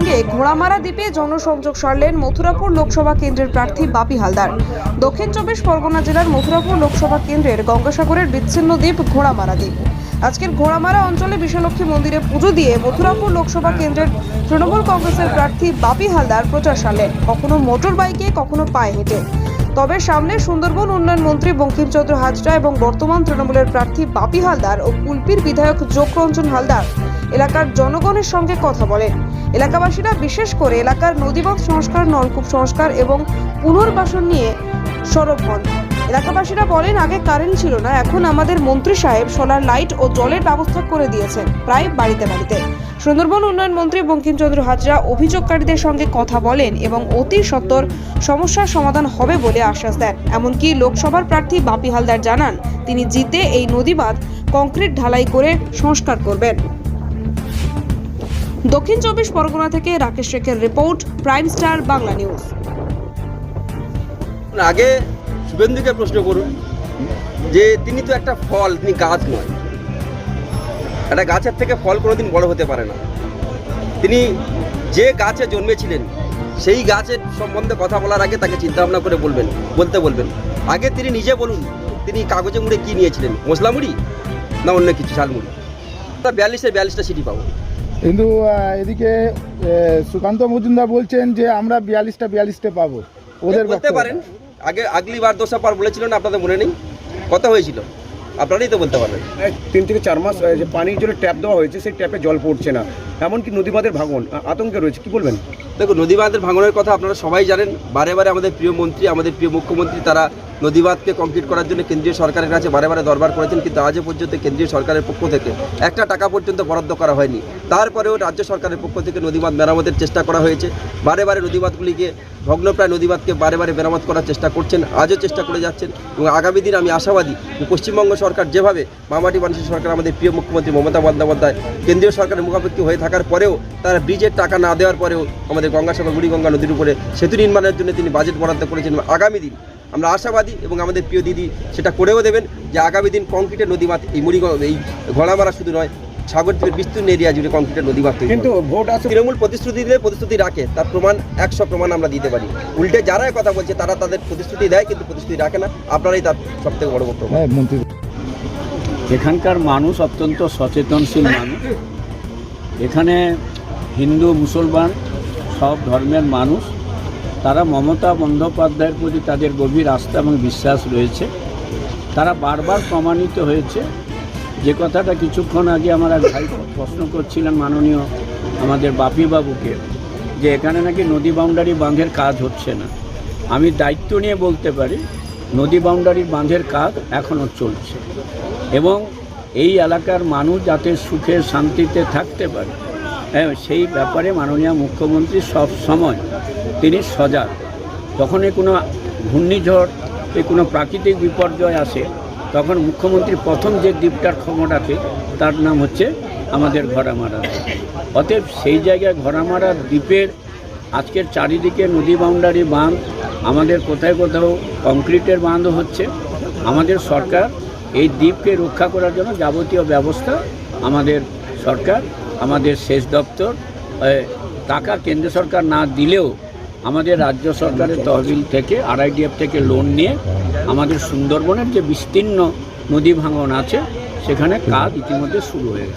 সঙ্গে ঘোড়ামারা দ্বীপে জনসংযোগ সারলেন মথুরাপুর লোকসভা কেন্দ্রের প্রার্থী বাপি হালদার। দক্ষিণ চব্বিশ পরগনা জেলার মথুরাপুর লোকসভা কেন্দ্রের গঙ্গাসাগরের বিচ্ছিন্ন দ্বীপ ঘোড়ামারা দ্বীপ। আজকের ঘোড়ামারা অঞ্চলে বিশ্বলক্ষ্মী মন্দিরে পুজো দিয়ে মথুরাপুর লোকসভা কেন্দ্রের তৃণমূল কংগ্রেসের প্রার্থী বাপি হালদার প্রচার সারলেন। কখনো মোটর বাইকে, কখনো পায়ে হেঁটে। তবে সামনে সুন্দরবন উন্নয়ন মন্ত্রী বঙ্কিমচন্দ্র হাজরা এবং বর্তমান তৃণমূলের প্রার্থী বাপি হালদার ও কুলপির বিধায়ক যোগরঞ্জন হালদার এলাকার জনগণের সঙ্গে কথা বলেন। এলাকাবাসীরা বিশেষ করে এলাকার নদীবাঁধ সংস্কার, নলকূপ সংস্কার এবং পুনর্বাসন নিয়ে সরব হন। এলাকাবাসীরা বলেন, আগে কারেন্ট ছিল না, এখন আমাদের মন্ত্রী সাহেব সোলার লাইট ও জলের ব্যবস্থা করে দিয়েছেন, প্রায় বাড়িতে বাড়িতে। সুন্দরবন উন্নয়ন মন্ত্রী বঙ্কিমচন্দ্র হাজরা অভিযোগকারীদের সঙ্গে কথা বলেন এবং অতি সত্বর সমস্যার সমাধান হবে বলে আশ্বাস দেন। এমনকি লোকসভার প্রার্থী বাপি হালদার জানান, তিনি জিতে এই নদীবাঁধ কংক্রিট ঢালাই করে সংস্কার করবেন। দক্ষিণ চব্বিশ পরগনা থেকে রাকেশ শেখের report, prime star Bangla news. আগে শুভেন্দুকে প্রশ্ন করুন, যে তিনি তো একটা ফল, তিনি গাছ নয়। একটা গাছের থেকে ফল কোনোদিন বড় হতে পারে না। তিনি যে গাছে জন্মেছিলেন, সেই গাছের সম্বন্ধে কথা বলার আগে তাকে চিন্তা ভাবনা করে বলবেন, বলতে বলবেন। আগে তিনি নিজে বলুন, তিনি কাগজে মুড়ে কি নিয়েছিলেন মশলা মুড়ি না অন্য কিছু, ঝালমুড়ি? তা বিয়াল্লিশে বিয়াল্লিশটা সিটি পাবো। কিন্তু এদিকে সুকান্ত মজুমদার বলছেন যে আমরা বিয়াল্লিশটা বিয়াল্লিশটা পাবো ওদের বলতে পারেন। আগে আগলিবার দোষা পার বলেছিলেন আপনাদের মনে নেই? কথা হয়েছিল। আপনারাই তো বলতে পারবেন। এক তিন থেকে চার মাস যে পানির জন্য ট্যাপ দেওয়া হয়েছে সেই ট্যাপে জল পড়ছে না। এমনকি নদীবাঁধের ভাঙন আতঙ্কে রয়েছে কি বলবেন? দেখুন নদীবাঁধের ভাঙনের কথা আপনারা সবাই জানেন। বারে বারে আমাদের প্রিয় মন্ত্রী আমাদের প্রিয় মুখ্যমন্ত্রী তারা নদীবাঁধকে কমপ্লিট করার জন্য কেন্দ্রীয় সরকারের কাছে বারে বারে দরবার করেছেন, কিন্তু আজও পর্যন্ত কেন্দ্রীয় সরকারের পক্ষ থেকে একটা টাকা পর্যন্ত বরাদ্দ করা হয়নি। তারপরেও রাজ্য সরকারের পক্ষ থেকে নদীবাঁধ মেরামতের চেষ্টা করা হয়েছে। বারে বারে নদীবাঁধগুলিকে ভগ্নপ্রায় নদীবাঁধকে বারে বারে মেরামত করার চেষ্টা করছেন, আজও চেষ্টা করে যাচ্ছেন এবং আগামী দিন আমি আশাবাদী পশ্চিমবঙ্গ সরকার যেভাবে মামাটি মানুষের সরকার, আমাদের প্রিয় মুখ্যমন্ত্রী মমতা বন্দ্যোপাধ্যায় কেন্দ্রীয় সরকারের মুখাপেক্ষি হয়ে থাকার পরেও, তারা ব্রিজের টাকা না দেওয়ার পরেও আমাদের গঙ্গাসাগর, বুড়িগঙ্গা নদীর উপরে সেতু নির্মাণের জন্য তিনি বাজেট বরাদ্দ করেছেন। আগামী দিন আমরা আশাবাদী এবং আমাদের প্রিয় দিদি সেটা করেও দেবেন যে আগামী দিন কংক্রিটের নদীবাঁধ এই মুড়ি এই ঘোড়ামারা শুধু নয় সাগরদ্বীপের বিস্তীর্ণ এরিয়া জুড়ে কংক্রিটের নদীবাঁধ তৈরি কিন্তু ভোট আসে তৃণমূল প্রতিশ্রুতি দিলে প্রতিশ্রুতি রাখে তার প্রমাণ একশো প্রমাণ আমরা দিতে পারি। উল্টে যারা কথা বলছে তারা তাদের প্রতিশ্রুতি দেয় কিন্তু প্রতিশ্রুতি রাখে না। আপনারাই তার সব থেকে বড় বক্তব্য। হ্যাঁ মন্ত্রী। এখানকার মানুষ অত্যন্ত সচেতনশীল মানুষ। এখানে হিন্দু মুসলমান সব ধর্মের মানুষ। তারা মমতা বন্দ্যোপাধ্যায়ের প্রতি তাদের গভীর আস্থা এবং বিশ্বাস রয়েছে। তারা বারবার প্রমাণিত হয়েছে যে কথাটা কিছুক্ষণ আগে আমার এক ভাই প্রশ্ন করছিলেন মাননীয় আমাদের বাপি বাবুকে যে এখানে নাকি নদী বাউন্ডারি বাঁধের কাজ হচ্ছে না। আমি দায়িত্ব নিয়ে বলতে পারি, নদী বাউন্ডারি বাঁধের কাজ এখনও চলছে এবং এই এলাকার মানুষ যাতে সুখে শান্তিতে থাকতে পারে হ্যাঁ সেই ব্যাপারে মাননীয় মুখ্যমন্ত্রী সব সময় তিনি সজাগ। যখনই কোনো ঘূর্ণিঝড়, কোনো প্রাকৃতিক বিপর্যয় আসে তখন মুখ্যমন্ত্রী প্রথম যে দ্বীপটার রাখে তার নাম হচ্ছে আমাদের ঘোড়ামারা। অতএব সেই জায়গায় ঘোড়ামারা দ্বীপের আজকের চারিদিকে নদী বাউন্ডারি বাঁধ, আমাদের কোথায় কোথাও কংক্রিটের বাঁধও হচ্ছে আমাদের সরকার এই দ্বীপকে রক্ষা করার জন্য যাবতীয় ব্যবস্থা আমাদের সরকার, আমাদের সেচ দপ্তর টাকা কেন্দ্র সরকার না দিলেও আমাদের রাজ্য সরকারের তহবিল থেকে, আরআইডিএফ থেকে লোন নিয়ে আমাদের সুন্দরবনের যে বিস্তীর্ণ নদী ভাঙন আছে, সেখানে কাজ ইতিমধ্যে শুরু হয়ে